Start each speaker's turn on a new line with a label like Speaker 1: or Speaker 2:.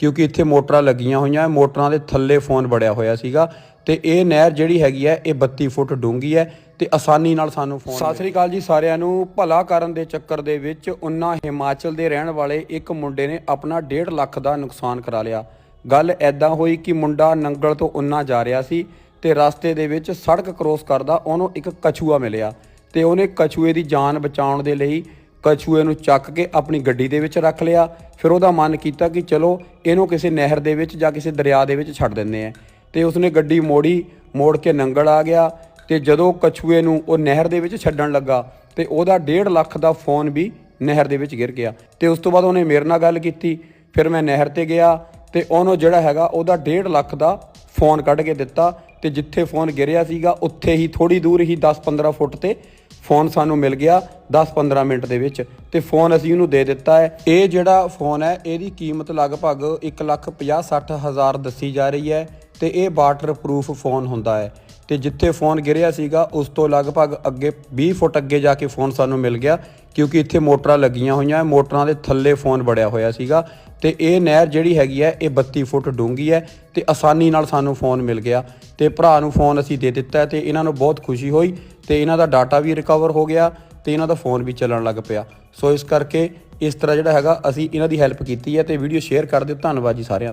Speaker 1: ਕਿਉਂਕਿ ਇੱਥੇ ਮੋਟਰਾਂ ਲੱਗੀਆਂ ਹੋਈਆਂ, ਮੋਟਰਾਂ ਦੇ ਥੱਲੇ ਫੋਨ ਬੜਿਆ ਹੋਇਆ ਸੀਗਾ ਤੇ ਇਹ ਨਹਿਰ ਜਿਹੜੀ ਹੈਗੀ ਹੈ, ਇਹ 32 ਫੁੱਟ ਡੂੰਘੀ ਹੈ ਤੇ ਆਸਾਨੀ ਨਾਲ ਸਾਨੂੰ ਫੋਨ ਸਤਿ ਸ੍ਰੀ ਅਕਾਲ ਜੀ ਸਾਰਿਆਂ ਨੂੰ। ਭਲਾ ਕਰਨ ਦੇ ਚੱਕਰ ਦੇ ਵਿੱਚ ਉਨਾ ਹਿਮਾਚਲ ਦੇ ਰਹਿਣ ਵਾਲੇ ਇੱਕ ਮੁੰਡੇ ਨੇ ਆਪਣਾ 1.5 ਲੱਖ ਦਾ ਨੁਕਸਾਨ ਕਰਾ ਲਿਆ। ਗੱਲ ਐਦਾਂ ਹੋਈ ਕਿ ਮੁੰਡਾ ਨੰਗਲ ਤੋਂ ਉਨਾ ਜਾ ਰਿਹਾ ਸੀ ਤੇ ਰਸਤੇ ਦੇ ਵਿੱਚ ਸੜਕ ਕ੍ਰੋਸ ਕਰਦਾ, ਉਹਨੂੰ ਇੱਕ ਕਛੂਆ ਮਿਲਿਆ ਤੇ ਉਹਨੇ ਕਛੂਏ ਦੀ ਜਾਨ ਬਚਾਉਣ ਦੇ ਲਈ ਕਛੂਏ ਨੂੰ ਚੱਕ ਕੇ ਆਪਣੀ ਗੱਡੀ ਦੇ ਵਿੱਚ ਰੱਖ ਲਿਆ। ਫਿਰ ਉਹਦਾ ਮਨ ਕੀਤਾ ਕਿ ਚਲੋ ਇਹਨੂੰ ਕਿਸੇ ਨਹਿਰ ਦੇ ਵਿੱਚ ਜਾਂ ਕਿਸੇ ਦਰਿਆ ਦੇ ਵਿੱਚ ਛੱਡ ਦਿੰਦੇ ਆ। ਤੇ ਉਸਨੇ ਗੱਡੀ ਮੋੜੀ, ਮੋੜ ਕੇ ਨੰਗਲ ਆ ਗਿਆ ਤੇ ਜਦੋਂ ਕਛੂਏ ਨੂੰ ਉਹ ਨਹਿਰ ਦੇ ਵਿੱਚ ਛੱਡਣ ਲੱਗਾ ਤੇ ਉਹਦਾ 1.5 ਲੱਖ ਦਾ ਫੋਨ ਵੀ ਨਹਿਰ ਦੇ ਵਿੱਚ ਗਿਰ ਗਿਆ। ਤੇ ਉਸ ਤੋਂ ਬਾਅਦ ਉਹਨੇ ਮੇਰੇ ਨਾਲ ਗੱਲ ਕੀਤੀ। ਫਿਰ ਮੈਂ ਨਹਿਰ ਤੇ ਗਿਆ ਤੇ ਉਹਨੂੰ ਜਿਹੜਾ ਹੈਗਾ ਉਹਦਾ 1.5 ਲੱਖ ਦਾ ਫੋਨ ਕੱਢ ਕੇ ਦਿੱਤਾ ਤੇ ਜਿੱਥੇ ਫੋਨ ਗਿਰਿਆ ਸੀਗਾ ਉੱਥੇ ਹੀ ਥੋੜੀ ਦੂਰ ਹੀ 10-15 ਫੁੱਟ ਤੇ ਫੋਨ ਸਾਨੂੰ ਮਿਲ ਗਿਆ 10-15 ਮਿੰਟ ਦੇ ਵਿੱਚ ਤੇ ਫੋਨ ਅਸੀਂ ਉਹਨੂੰ ਦੇ ਦਿੱਤਾ ਹੈ। ਇਹ ਜਿਹੜਾ ਫੋਨ ਹੈ ਇਹਦੀ ਕੀਮਤ ਲਗਭਗ 1,50-60 ਹਜ਼ਾਰ ਦੱਸੀ ਜਾ ਰਹੀ ਹੈ ਤੇ ਇਹ ਵਾਟਰ ਪ੍ਰੂਫ ਫੋਨ ਹੁੰਦਾ ਹੈ। ਤੇ ਜਿੱਥੇ ਫੋਨ ਗਿਰਿਆ ਸੀਗਾ, ਉਸ ਤੋਂ ਲਗਭਗ ਅੱਗੇ 20 ਫੁੱਟ ਅੱਗੇ ਜਾ ਕੇ ਫੋਨ ਸਾਨੂੰ ਮਿਲ ਗਿਆ, ਕਿਉਂਕਿ ਇੱਥੇ ਮੋਟਰਾਂ ਲੱਗੀਆਂ ਹੋਈਆਂ, ਮੋਟਰਾਂ ਦੇ ਥੱਲੇ ਫੋਨ ਬੜਿਆ ਹੋਇਆ ਸੀਗਾ ਤੇ ਇਹ ਨਹਿਰ ਜਿਹੜੀ ਹੈਗੀ ਹੈ, ਇਹ 32 ਫੁੱਟ ਡੂੰਘੀ ਹੈ ਤੇ ਆਸਾਨੀ ਨਾਲ ਸਾਨੂੰ ਫੋਨ ਮਿਲ ਗਿਆ ਤੇ ਭਰਾ ਨੂੰ ਫੋਨ ਅਸੀਂ ਦੇ ਦਿੱਤਾ ਹੈ ਤੇ ਇਹਨਾਂ ਨੂੰ ਬਹੁਤ ਖੁਸ਼ੀ ਹੋਈ ਤੇ ਇਹਨਾਂ ਦਾ ਡਾਟਾ ਵੀ ਰਿਕਵਰ ਹੋ ਗਿਆ ਤੇ ਇਹਨਾਂ ਦਾ ਫੋਨ ਵੀ ਚੱਲਣ ਲੱਗ ਪਿਆ। ਸੋ ਇਸ ਕਰਕੇ ਇਸ ਤਰ੍ਹਾਂ ਜਿਹੜਾ ਹੈਗਾ, ਅਸੀਂ ਇਹਨਾਂ ਦੀ ਹੈਲਪ ਕੀਤੀ ਹੈ ਤੇ ਵੀਡੀਓ ਸ਼ੇਅਰ ਕਰ ਦਿਓ। ਧੰਨਵਾਦ ਜੀ ਸਾਰਿਆਂ ਦਾ।